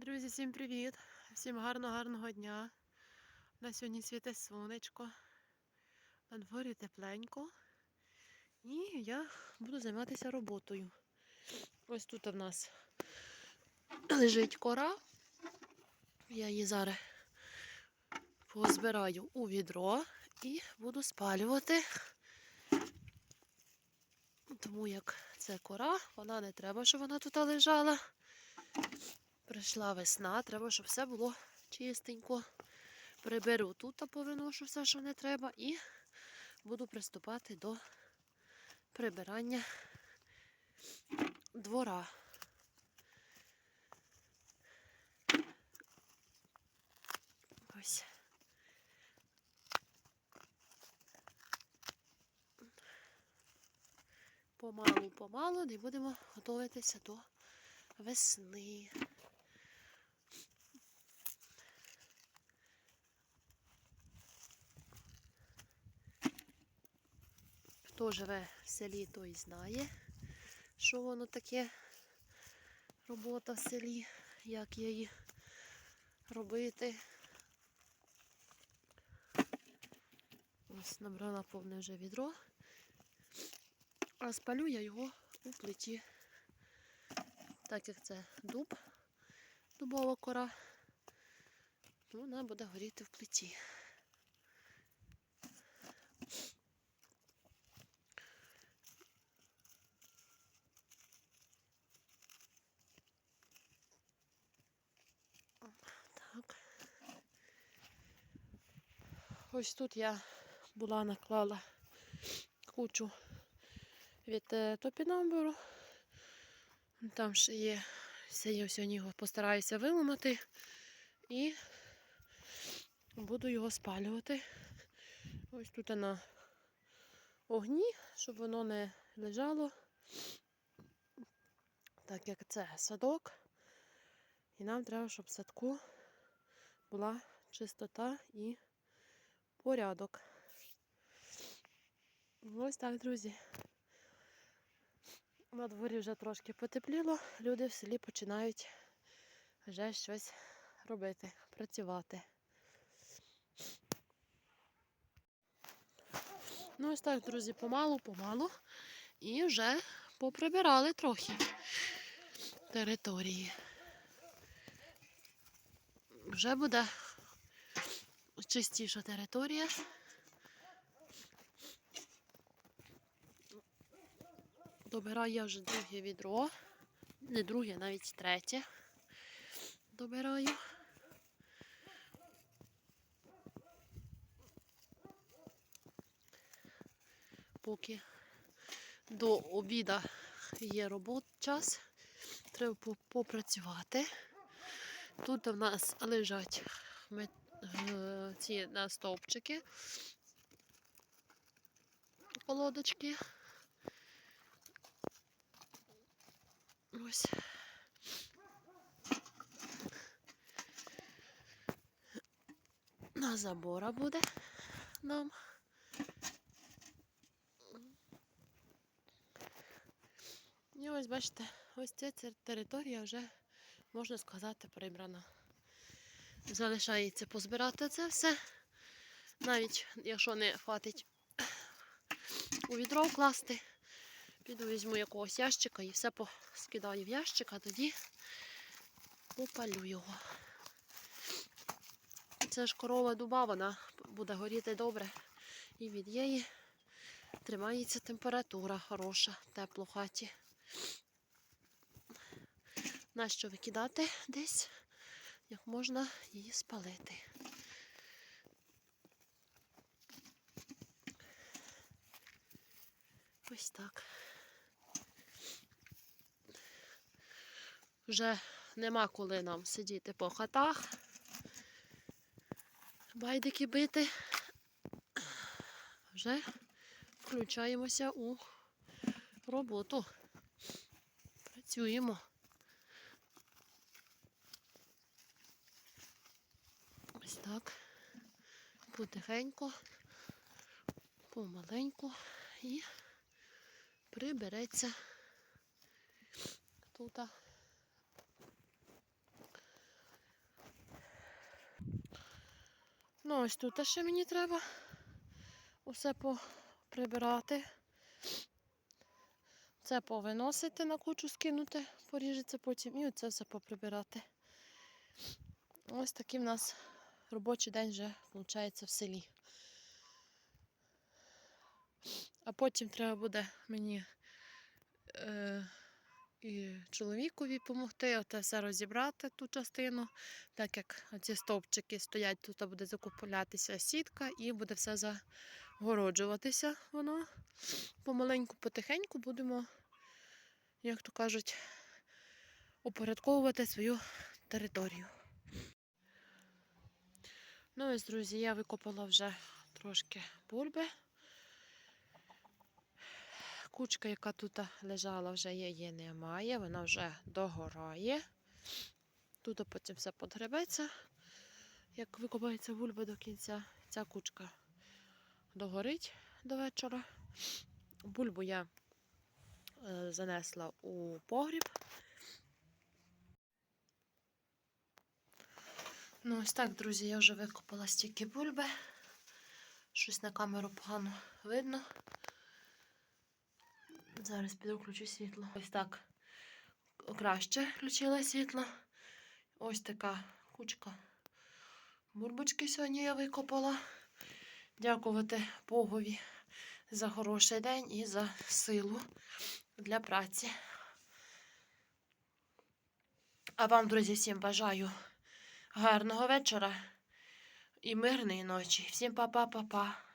Друзі, всім привіт! Всім гарного-гарного дня. На сьогодні світе сонечко. На дворі тепленько. І я буду займатися роботою. Ось тут в нас лежить кора. Я її зараз позбираю у відро і буду спалювати. Тому як це кора, вона не треба, щоб вона тут лежала. Прийшла весна, треба, щоб все було чистенько. Приберу тут, а повиношу все, що не треба, і буду приступати до прибирання двора. Ось. Помалу-помалу і будемо готуватися до весни. Хто живе в селі, той знає, що воно таке робота в селі, як її робити. Ось набрала повне вже відро, а спалю я його у плиті. Так як це дуб, дубова кора, то вона буде горіти в плиті. Ось тут я була наклала кучу від е, топінамбуру. Там ще є, все я сьогодні його постараюся виламати і буду його спалювати. Ось тут на огні, щоб воно не лежало, так як це садок. І нам треба, щоб в садку була чистота і порядок. Ось так, друзі. На дворі вже трошки потепліло, люди в селі починають вже щось робити, працювати. Ну, ось так, друзі, помалу-помалу. І вже поприбирали трохи території. Вже буде чистіша територія. Добираю я вже друге відро. Не друге, навіть третє. Добираю. Поки до обіда є робот час, треба попрацювати. Тут в нас лежать ці на стовпчики, колодочки. Ось. На забора буде нам. І ось бачите, ось ця територія вже, можна сказати, прибрана. Залишається позбирати це все. Навіть якщо не хватить у відро вкласти, піду візьму якогось ящика і все скидаю в ящик, а тоді попалю його. Це ж корова дуба, вона буде горіти добре. І від її тримається температура хороша, тепло в хаті. Нащо викидати десь, як можна її спалити. Ось так. Вже нема коли нам сидіти по хатах, байдики бити. Вже включаємося у роботу. Працюємо. Ось так. Потихеньку, помаленьку і прибереться тут. Ну, ось тут ще мені треба усе поприбирати. Це повиносити, на кучу скинути, поріжеться потім і оце все поприбирати. Ось такі в нас робочий день вже виходить в селі. А потім треба буде мені е, і чоловікові допомогти, оте все розібрати ту частину, так як ці стовпчики стоять, тут буде закуполятися сітка і буде все загороджуватися воно. Помаленьку, потихеньку будемо, як то кажуть, упорядковувати свою територію. Ну ось, друзі, я викопала вже трошки бульби. Кучка, яка тут лежала, вже її немає, вона вже догорає. Тут потім все подгребеться. Як викопається бульба до кінця, ця кучка догорить до вечора. Бульбу я е, занесла у погріб. Ну, ось так, друзі, я вже викопала стільки бульби. Щось на камеру погано видно. Зараз піду включу світло. Ось так краще включила світло. Ось така кучка бурбочки сьогодні я викопала. Дякувати Богові за хороший день і за силу для праці. А вам, друзі, всім бажаю гарного вечора і мирної ночі. Всім па-па-па-па.